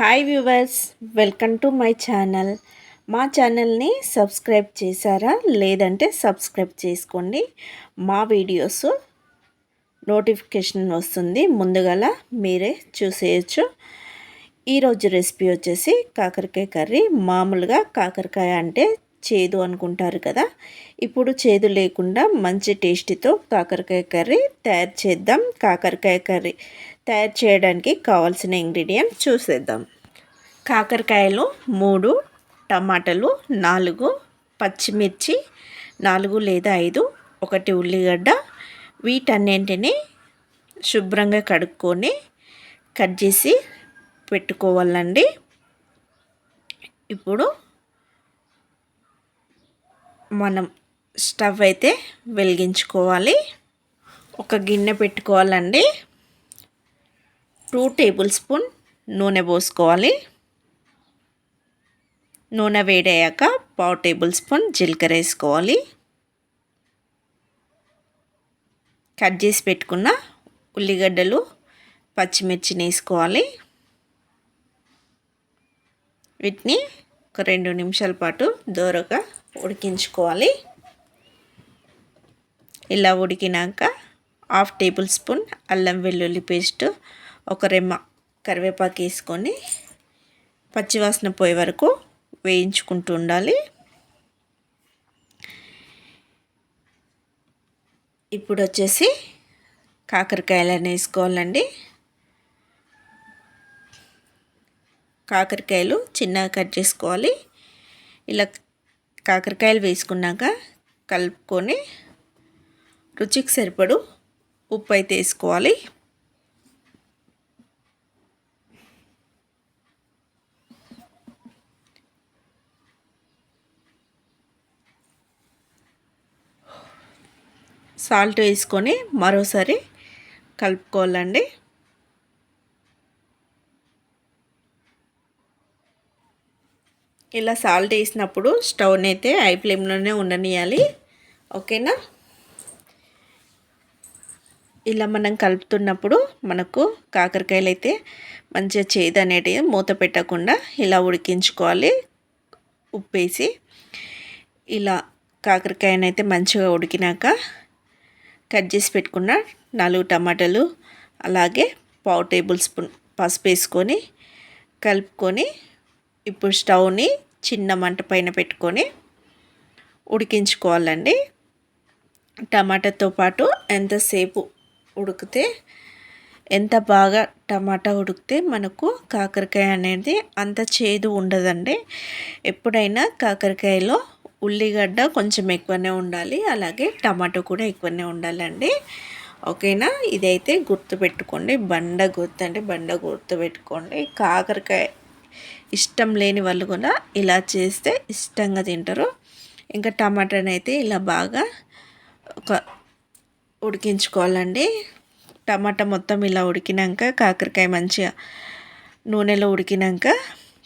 Hi viewers welcome to my channel మా ఛానల్ని subscribe చేశారా? లేదంటే సబ్స్క్రైబ్ చేసుకోండి. మా వీడియోస్ నోటిఫికేషన్ వస్తుంది. ముందుగల మీరే చూసేయచ్చు. ఈరోజు రెసిపీ వచ్చేసి కాకరకాయ కర్రీ. మామూలుగా కాకరకాయ అంటే చేదు అనుకుంటారు కదా. ఇప్పుడు చేదు లేకుండా మంచి టేస్టీతో కాకరకాయ కర్రీ తయారు చేద్దాం. కాకరకాయ కర్రీ తయారు చేయడానికి కావాల్సిన ఇంగ్రీడియంట్ చూసేద్దాం. కాకరకాయలు మూడు టమాటాలు నాలుగు పచ్చిమిర్చి నాలుగు లేదా ఐదు ఒకటి ఉల్లిగడ్డ వీటన్నింటినీ శుభ్రంగా కడుక్కొని కట్ చేసి పెట్టుకోవాలండి. ఇప్పుడు మనం స్టవ్ అయితే వెలిగించుకోవాలి. ఒక గిన్నె పెట్టుకోవాలండి. టూ టేబుల్ స్పూన్ నూనె పోసుకోవాలి. నూనె వేడయ్యాక పావు టేబుల్ స్పూన్ జీలకర్ర వేసుకోవాలి. కట్ చేసి పెట్టుకున్న ఉల్లిగడ్డలు పచ్చిమిర్చిని వేసుకోవాలి. వీటిని ఒక రెండు నిమిషాల పాటు దోరగా ఉడికించుకోవాలి. ఇలా ఉడికినాక హాఫ్ టేబుల్ స్పూన్ అల్లం వెల్లుల్లి పేస్ట్ ఒక రెమ్మ కరివేపాకు వేసుకొని పచ్చివాసన పోయే వరకు వేయించుకుంటూ ఉండాలి. ఇప్పుడు వచ్చేసి కాకరకాయలను వేసుకోవాలండి. కాకరకాయలు చిన్నగా కట్ చేసుకోవాలి. ఇలా కాకరకాయలు వేసుకున్నాక కలుపుకొని రుచికి సరిపడు ఉప్పు అయితే వేసుకోవాలి. సాల్ట్ వేసుకొని మరోసారి కలుపుకోవాలండి. ఇలా సాల్ట్ వేసినప్పుడు స్టవ్ని అయితే హై ఫ్లేమ్లోనే ఉండనియాలి. ఓకేనా? ఇలా మనం కలుపుతున్నప్పుడు మనకు కాకరకాయలు అయితే మంచిగా చేదు అనేటివి మూత పెట్టకుండా ఇలా ఉడికించుకోవాలి. ఉప్పేసి ఇలా కాకరకాయనైతే మంచిగా ఉడికినాక కట్ చేసి పెట్టుకున్న నాలుగు టమాటాలు అలాగే పావు టేబుల్ స్పూన్ పసుపు వేసుకొని కలుపుకొని ఇప్పుడు స్టవ్ని చిన్న మంట పైన పెట్టుకొని ఉడికించుకోవాలండి. టమాటాతో పాటు ఎంతసేపు ఉడికితే ఎంత బాగా టమాటా ఉడికితే మనకు కాకరకాయ అనేది అంత చేదు ఉండదండి. ఎప్పుడైనా కాకరకాయలో ఉల్లిగడ్డ కొంచెం ఎక్కువనే ఉండాలి అలాగే టమాటో కూడా ఎక్కువనే ఉండాలండి. ఓకేనా? ఇదైతే గుర్తుపెట్టుకోండి బండ గుర్తు అంటే బండ గుర్తు పెట్టుకోండి. కాకరకాయ ఇష్టం లేని వాళ్ళు కూడా ఇలా చేస్తే ఇష్టంగా తింటారు. ఇంకా టమాటాని అయితే ఇలా బాగా ఒక ఉడికించుకోవాలండి. టమాటా మొత్తం ఇలా ఉడికినాక కాకరకాయ మంచిగా నూనెలో ఉడికినాక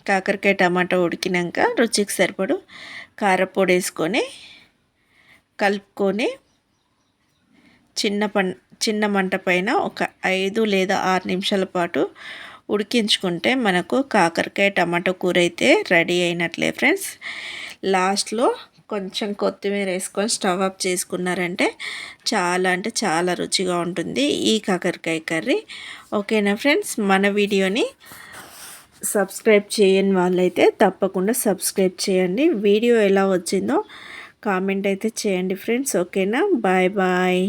కాకరకాయ టమాటా ఉడికినాక రుచికి సరిపడు కారపొడి వేసుకొని కలుపుకొని చిన్న పం చిన్న మంట పైన ఒక ఐదు లేదా ఆరు నిమిషాల పాటు ఉడికించుకుంటే మనకు కాకరకాయ టమాటో కూర అయితే రెడీ అయినట్లే ఫ్రెండ్స్. లాస్ట్లో కొంచెం కొత్తిమీర వేసుకొని స్టవ్ అప్ చేసుకున్నారంటే చాలా అంటే చాలా రుచిగా ఉంటుంది ఈ కాకరకాయ కర్రీ. ఓకేనా ఫ్రెండ్స్? మన వీడియోని సబ్స్క్రైబ్ చేయని వాళ్ళైతే తప్పకుండా సబ్స్క్రైబ్ చేయండి. వీడియో ఎలా వచ్చిందో కామెంట్ అయితే చేయండి ఫ్రెండ్స్. ఓకేనా? Bye bye.